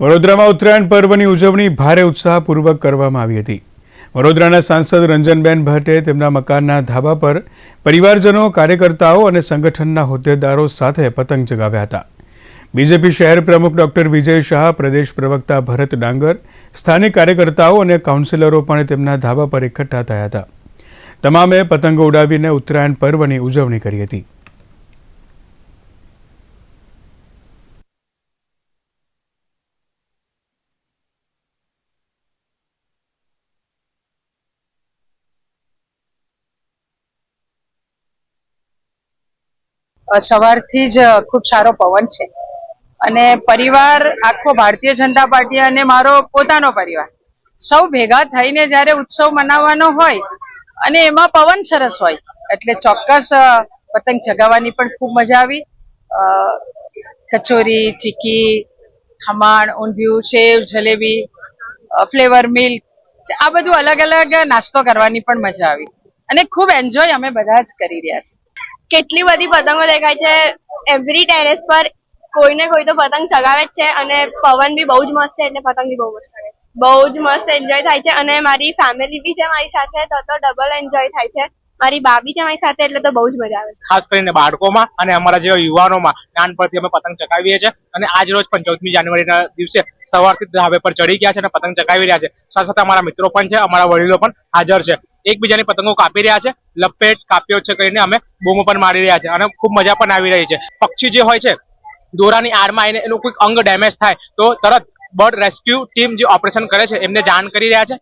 વડોદરામાં ઉત્તરાયણ પર્વની ઉજવણી ભારે ઉત્સાહપૂર્વક કરવામાં આવી હતી. વડોદરાના સાંસદ રંજનબેન ભટ્ટે તેમના મકાનના ધાબા પર પરિવારજનો, કાર્યકર્તાઓ અને સંગઠનના હોદ્દેદારો સાથે પતંગ ચગાવ્યા હતા. બીજેપી શહેર પ્રમુખ ડોક્ટર વિજય શાહ, પ્રદેશ પ્રવક્તા ભરત ડાંગર, સ્થાનિક કાર્યકર્તાઓ અને કાઉન્સિલરો પણ તેમના ધાબા પર એકઠા થયા હતા. તમામે પતંગો ઉડાવીને ઉત્તરાયણ પર્વની ઉજવણી કરી હતી. સવારથી જ ખૂબ સારો પવન છે. અને પરિવાર આખો ભારતીય જનતા પાર્ટી અને મારો પોતાનો પરિવાર સૌ ભેગા થઈને જ્યારે ઉત્સવ મનાવવાનો હોય અને એમાં પવન સરસ હોય એટલે ચોક્કસ પતંગ ચગાવવાની પણ ખૂબ મજા આવી. કચોરી, ચીકી, ખમણ, ઊંધિયું, સેવ, જલેબી ફ્લેવર મિલ્ક, આ બધું અલગ અલગ નાસ્તો કરવાની પણ મજા આવી. અને ખૂબ એન્જોય અમે બધા જ કરી રહ્યા છીએ. કેટલી બધી પતંગો દેખાય છે. એવરી ટેરેસ પર કોઈને કોઈ તો પતંગ ચગાવે જ છે અને પવન બી બહુ જ મસ્ત છે એટલે પતંગ બી બહુ મસ્ત છે. બહુ જ મસ્ત એન્જોય થાય છે અને મારી ફેમિલી બી છે મારી સાથે, તો તો ડબલ એન્જોય થાય છે. મારી બાબી છે મારી સાથે, એટલે તો બહુ જ મજા આવે છે. ખાસ કરીને બાળકોમાં અને અમારા જેવા યુવાનોમાં નાનપણથી અમે પતંગ ચગાવીએ છીએ અને આજ રોજ પણ ચૌદમી જાન્યુઆરીના દિવસે સવારથી ધાબે પર ચડી ગયા છે અને પતંગ ચગાવી રહ્યા છે. સાથે સાથે અમારા મિત્રો પણ છે, અમારા વડીલો પણ હાજર છે. એકબીજાની પતંગો કાપી રહ્યા છે, લપેટ કાપ્યો છે કરીને અમે બૂમો પણ મારી રહ્યા છે અને ખૂબ મજા પણ આવી રહી છે. પક્ષી જે હોય છે, દોરાની આડમાં આવીને એનું કોઈક અંગ ડેમેજ થાય તો તરત બર્ડ રેસ્ક્યુ ટીમ જે ઓપરેશન કરે છે, એમને જાણ કરી રહ્યા છે.